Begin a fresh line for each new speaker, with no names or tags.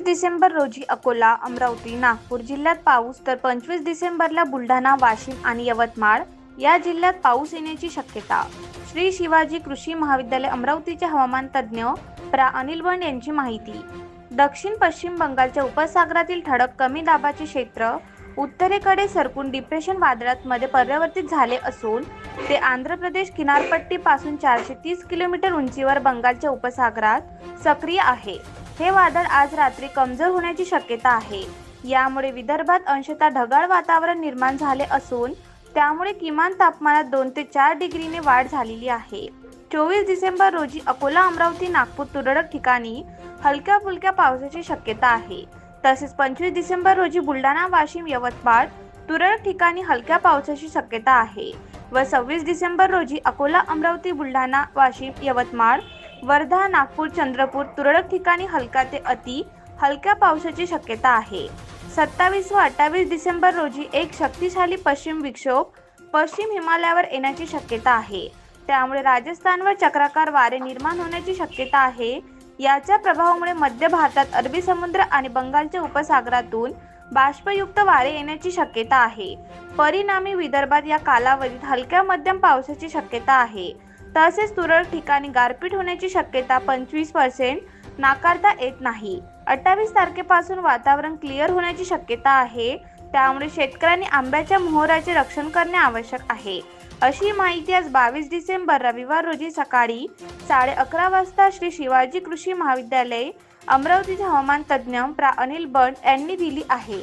डिसेंबर रोजी अकोला अमरावती नागपूर जिल्ह्यात पाऊस तर पंचवीस डिसेंबरला बुलढाणा वाशिम आणि यवतमाळ या जिल्ह्यात पाऊस येण्याची शक्यता. श्री शिवाजी कृषी महाविद्यालय अमरावतीचे हवामान तज्ज्ञ प्रा. अनिल बंड यांची माहिती. दक्षिण पश्चिम बंगालच्या उपसागरातील ठळक कमी दाबाचे क्षेत्र उत्तरेकडे सरकून डिप्रेशन वादळात मध्ये परिवर्तित झाले असून ते आंध्र प्रदेश किनारपट्टीपासून चारशे तीस किलोमीटर उंचीवर बंगालच्या उपसागरात सक्रिय आहे. हे वादळ आज रात्री कमजोर होण्याची शक्यता आहे. यामुळे विदर्भात अंशतः ढगाळ वातावरण निर्माण झाले असून त्यामुळे किमान तापमानात दोन ते चार डिग्रीने वाढ झालेली आहे. चोवीस डिसेंबर रोजी अकोला अमरावती नागपूर तुरळक ठिकाणी हलक्या फुलक्या पावसाची शक्यता आहे. तसेच पंचवीस डिसेंबर रोजी बुलढाणा वाशिम यवतमाळ तुरळक ठिकाणी हलक्या पावसाची शक्यता आहे व सव्वीस डिसेंबर रोजी अकोला अमरावती बुलढाणा वाशिम यवतमाळ वर्धा नागपूर चंद्रपूर तुरळक ठिकाणी हलका ते अति हलक्या पावसाची शक्यता आहे. सत्तावीस व अठ्ठावीस डिसेंबर रोजी एक शक्तिशाली पश्चिम विक्षोभ पश्चिम हिमालयावर येण्याची शक्यता आहे. त्यामुळे राजस्थान व चक्राकार वारे निर्माण होण्याची शक्यता आहे. याच्या प्रभावामुळे मध्य भारतात अरबी समुद्र आणि बंगालच्या उपसागरातून बाष्पयुक्त वारे येण्याची शक्यता आहे. परिणामी विदर्भात या कालावधीत हलक्या मध्यम पावसाची शक्यता आहे. तसेच तुरळक ठिकाणी गारपीट होण्याची शक्यता पंचवीस पर्सेंट नाकारता येत नाही. अठ्ठावीस तारखेपासून वातावरण क्लिअर होण्याची शक्यता आहे. त्यामुळे शेतकऱ्यांनी आंब्याच्या मोहराचे रक्षण करणे आवश्यक आहे. अशी माहिती आज बावीस डिसेंबर रविवार रोजी सकाळी साडे अकरा वाजता श्री शिवाजी कृषी महाविद्यालय अमरावतीचे हवामान तज्ज्ञ प्रा. अनिल बंड यांनी दिली आहे.